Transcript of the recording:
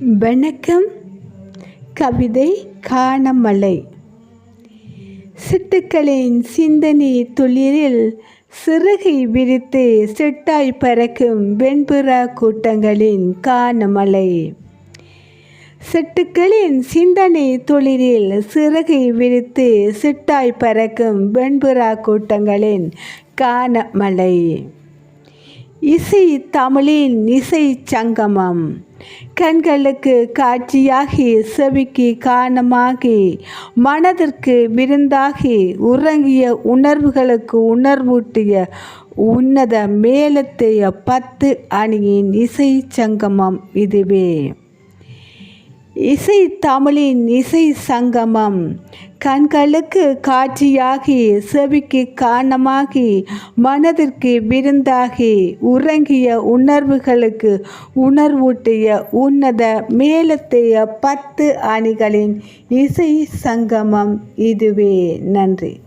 வணக்கம். கவிதை காணமலை. சிட்டுக்களின் சிந்தனை துளிரில் சிறகை விரித்து சிட்டாய் பறக்கும் வெண்புறா கூட்டங்களின் காணமலை. சிட்டுக்களின் சிந்தனை துளிரில் சிறகை விரித்து சிட்டாய் பறக்கும் வெண்புறா கூட்டங்களின் காணமலை. இசை தமிழின் இசை சங்கமம். கண்களுக்கு காட்சியாகி செவிக்கு காரணமாகி மனதிற்கு விருந்தாகி உறங்கிய உணர்வுகளுக்கு உணர்வூட்டிய உன்னத மேலத்தைய பத்து அணியின் இசை சங்கமம் இதுவே. இசை தமிழின் இசை சங்கமம். கண்களுக்கு காட்சியாகி செவிக்கு காரணமாகி மனதிற்கு விருந்தாகி உறங்கிய உணர்வுகளுக்கு உணர்வூட்டிய உன்னத மேலத்தைய பத்து அணிகளின் இசை சங்கமம் இதுவே. நன்றி.